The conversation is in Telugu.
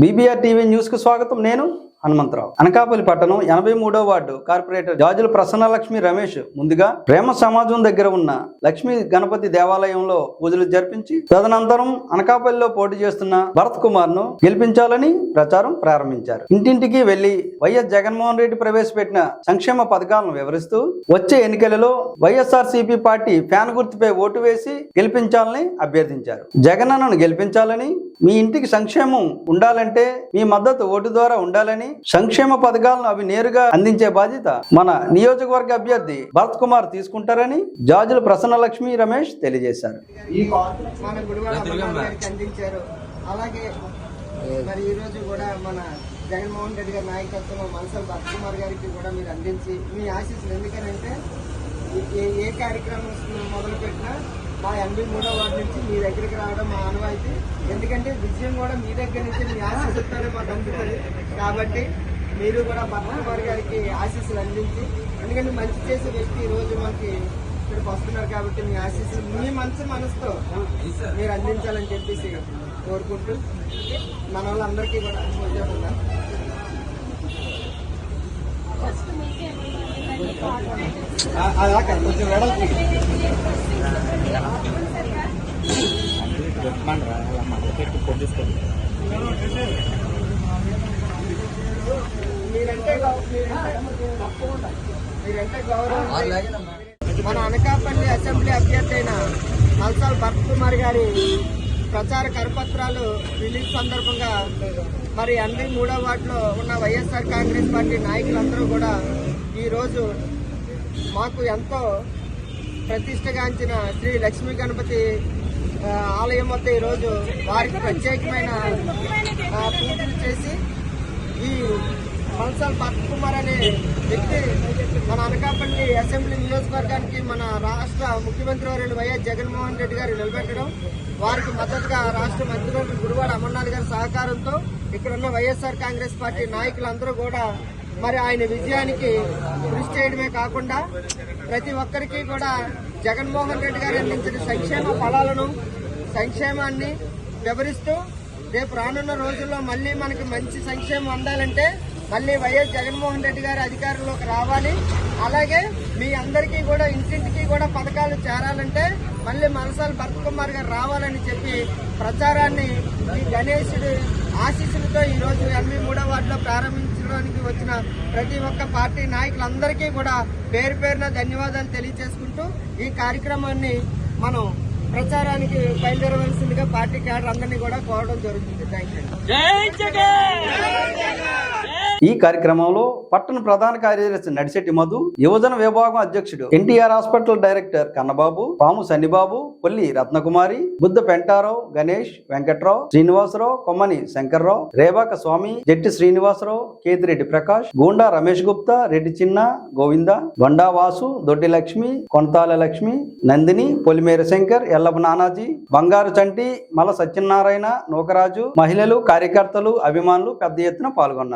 బీబీఆర్ టీవీ న్యూస్కు స్వాగతం. నేను హనుమంతరావు. అనకాపల్లి పట్టణం ఎనభై మూడో వార్డు కార్పొరేటర్ జాజుల ప్రసన్నలక్ష్మి రమేష్ ముందుగా ప్రేమ సమాజం దగ్గర ఉన్న లక్ష్మీ గణపతి దేవాలయంలో పూజలు జరిపించి తదనంతరం అనకాపల్లిలో పోటీ చేస్తున్న భరత్ కుమార్ను గెలిపించాలని ప్రచారం ప్రారంభించారు. ఇంటింటికి వెళ్ళి వైఎస్ జగన్మోహన్ రెడ్డి ప్రవేశపెట్టిన సంక్షేమ పథకాలను వివరిస్తూ వచ్చే ఎన్నికలలో వైఎస్ఆర్ పార్టీ ఫ్యాన్ గుర్తుపై ఓటు వేసి గెలిపించాలని అభ్యర్థించారు. జగనన్నను గెలిపించాలని మీ ఇంటికి సంక్షేమం ఉండాలంటే మీ మద్దతు ఓటు ద్వారా ఉండాలని సంక్షేమ పథకాలను అవి నేరుగా అందించే బాధ్యత మన నియోజకవర్గ అభ్యర్థి భరత్ కుమార్ తీసుకుంటారని జాజుల ప్రసన్నలక్ష్మి రమేష్ తెలియజేశారు. ఈ గారికి అందించారు. అలాగే మరి ఈ రోజు కూడా మన జగన్మోహన్ రెడ్డి గారి నాయకత్వంలో మనసల్ భరత్ కుమార్ గారికి కూడా మీరు అందించి మీ ఆశీస్సులు ఎందుకనంటే ఏ ఏ కార్యక్రమం మొదలు పెట్టినా మా ఎనభై మూడో వార్డు నుంచి మీ దగ్గరికి రావడం మా ఆనవాయితీ. ఎందుకంటే విజయం కూడా మీ దగ్గర నుంచి మీ ఆశీస్సులతోనే మాకు అందుతుంది. కాబట్టి మీరు కూడా భరత్ గారికి ఆశీస్సులు అందించి ఎందుకంటే మంచి చేసే వ్యక్తి ఈరోజు రోజు మనకి ఇక్కడికి వస్తున్నారు కాబట్టి మీ ఆశీస్సులు మీ మంచి మనసుతో మీరు అందించాలని చెప్పేసి కోరుకుంటూ మన వాళ్ళందరికీ కూడా ఉద్యోగంగా అలా కొంచెం వెడల్పు మన అనకాపల్లి అసెంబ్లీ అభ్యర్థి అయిన మల్సాల్ భరత్ కుమార్ గారి ప్రచార కరపత్రాలు రిలీజ్ సందర్భంగా మరి అన్ని మూడో వార్డులో ఉన్న వైఎస్ఆర్ కాంగ్రెస్ పార్టీ నాయకులందరూ కూడా ఈరోజు మాకు ఎంతో ప్రతిష్టగాంచిన శ్రీ లక్ష్మీ గణపతి ఆలయం వద్ద ఈరోజు వారికి ప్రత్యేకమైన పూజలు చేసి ఈ బన్సాల్ భరత్ కుమార్ అనే వ్యక్తి మన అనకాపల్లి అసెంబ్లీ నియోజకవర్గానికి మన రాష్ట్ర ముఖ్యమంత్రి వారు వైఎస్ జగన్మోహన్ రెడ్డి గారు నిలబెట్టడం వారికి మద్దతుగా రాష్ట్ర మంత్రివర్యులు గురువాడ అమర్నాథ్ గారి సహకారంతో ఇక్కడున్న వైఎస్ఆర్ కాంగ్రెస్ పార్టీ నాయకులందరూ కూడా మరి ఆయన విజయానికి కృషి చేయడమే కాకుండా ప్రతి ఒక్కరికి కూడా జగన్మోహన్ రెడ్డి గారు అందించిన సంక్షేమ ఫలాలను సంక్షేమాన్ని వివరిస్తూ రేపు రానున్న రోజుల్లో మళ్ళీ మనకి మంచి సంక్షేమం అందాలంటే మళ్ళీ వైఎస్ జగన్మోహన్ రెడ్డి గారు అధికారంలోకి రావాలి. అలాగే మీ అందరికీ కూడా ఇంటింటికి కూడా పథకాలు చేరాలంటే మళ్ళీ మనసాల భరత్ కుమార్ గారు రావాలని చెప్పి ప్రచారాన్ని ఈ గణేశుడు ఆశీస్సులతో ఈ రోజు ఎనభై మూడో వార్డులో ప్రారంభించడానికి వచ్చిన ప్రతి ఒక్క పార్టీ నాయకులందరికీ కూడా పేరు పేరున ధన్యవాదాలు తెలియజేసుకుంటూ ఈ కార్యక్రమాన్ని మనం ప్రచారానికి బయలుదేరవలసిందిగా పార్టీ క్యాడర్ అందరినీ కూడా కోరడం జరుగుతుంది. థ్యాంక్ యూ ఈ కార్యక్రమంలో పట్టణ ప్రధాన కార్యదర్శి నడిశెట్టి మధు యువజన విభాగం అధ్యక్షుడు ఎన్టీఆర్ హాస్పిటల్ డైరెక్టర్ కన్నబాబు పాము సన్నిబాబు పొల్లి రత్నకుమారి బుద్ధ పెంటారావు గణేష్ వెంకట్రావు శ్రీనివాసరావు కొమ్మని శంకర్రావు రేవాక స్వామి జట్టి శ్రీనివాసరావు కేతిరెడ్డి ప్రకాష్ గూండా రమేష్ గుప్తా రెడ్డి చిన్న గోవింద బండా వాసు దొడ్డి లక్ష్మి కొనతాల లక్ష్మి నందిని పొలిమేర శంకర్ ఎల్లబ నానాజీ బంగారు చంటి మల సత్యనారాయణ నూకరాజు మహిళలు కార్యకర్తలు అభిమానులు పెద్ద ఎత్తున పాల్గొన్నారు.